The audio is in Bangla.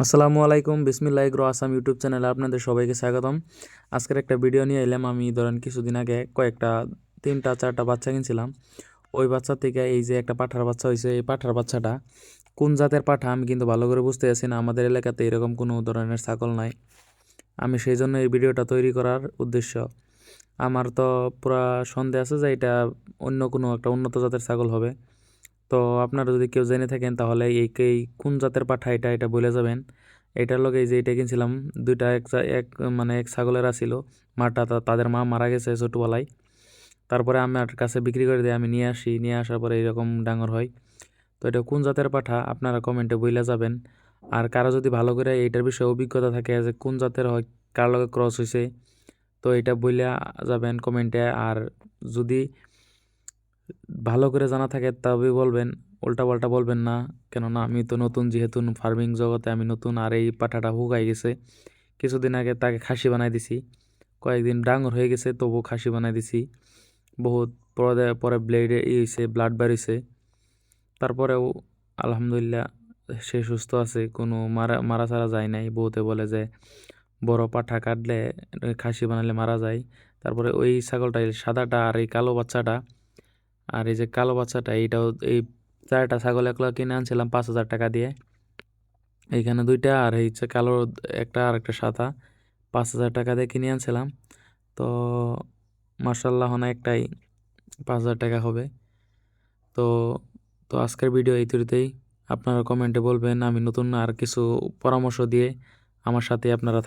আসসালামু আলাইকুম বিসমিল্লাহ গ্রো আসাম ইউটিউব চ্যানেলে আপনাদের সবাইকে স্বাগতম। আজকের একটা ভিডিও নিয়ে এলাম। আমি ধরেন কিছুদিন আগে কয়েকটা, তিনটা, চারটা বাচ্চা কিনছিলাম। ওই বাচ্চা থেকে এই যে একটা পাঠার বাচ্চা হয়েছে এই পাঠার বাচ্চাটা কোন জাতের পাঠা আমি কিন্তু ভালো করে বুঝতে পারছি না। আমাদের এলাকাতে এরকম কোনো ধরনের ছাগল নাই। আমি সেই জন্য এই ভিডিওটা তৈরি করার উদ্দেশ্য। আমার তো পুরা সন্দেহ আছে যে এটা অন্য কোনো একটা উন্নত জাতের ছাগল হবে। তো আপনারা যদি কেউ জেনে থাকেন তাহলে এই এই কোন জাতের পাঠা এটা এটা বলে যাবেন। এটার লগে যে এটা কিনছিলাম, দুইটা এক এক মানে এক ছাগলের ছিল মাটা তাদের মা মারা গেছে ছোটোবেলায়। তারপরে আমার কাছে বিক্রি করে দিয়ে আমি নিয়ে আসি, নিয়ে আসার পরে এরকম ডাঙর হয়। তো এটা কোন জাতের পাঠা, আপনারা কমেন্টে বইলে যাবেন। আর কারও যদি ভালো করে এইটার বিষয়ে অভিজ্ঞতা থাকে যে কোন জাতের হয়, কার লগে ক্রস হয়েছে তো এটা বইলে যাবেন কমেন্টে। আর যদি ভালো করে জানা থাকে তবে বলবেন, উল্টাপাল্টা বলবেন না। কেননা আমি তো নতুন, যেহেতু ফার্মিং জগতে আমি নতুন আর এই পাঠাটা হুকাই গেছে। কিছুদিন আগে তাকে খাসি বানাই দিছি। কয়েকদিন ডাঙর হয়ে গেছে তবু খাসি বানাই দিছি। বহুত পরে পরে ব্লেডে ই হয়েছে ব্লাড বেরিয়েছে তারপরেও আলহামদুলিল্লাহ সে সুস্থ আছে, কোনো মারা মারা ছাড়া যায় নাই। বহুতে বলে যে, বড় পাঠা কাটলে, খাসি বানালে মারা যায়। তারপরে ওই ছাগলটা সাদাটা আর এই কালো বাচ্চাটা আর এই যে কালো বাচ্চাটা, এইটাও এই চারটা ছাগল একলা কিনে আনছিলাম পাঁচ হাজার টাকা দিয়ে। এইখানে দুইটা আর এই হচ্ছে কালো একটা আর একটা সাদা, পাঁচ হাজার টাকা দিয়ে কিনে আনছিলাম। তো মার্শাল্লাহ একটাই পাঁচ হাজার টাকা হবে। তো তো আজকের ভিডিও এই তরিতেই। আপনারা কমেন্টে বলবেন, আমি নতুন আর কিছু পরামর্শ দিয়ে আমার সাথে আপনারা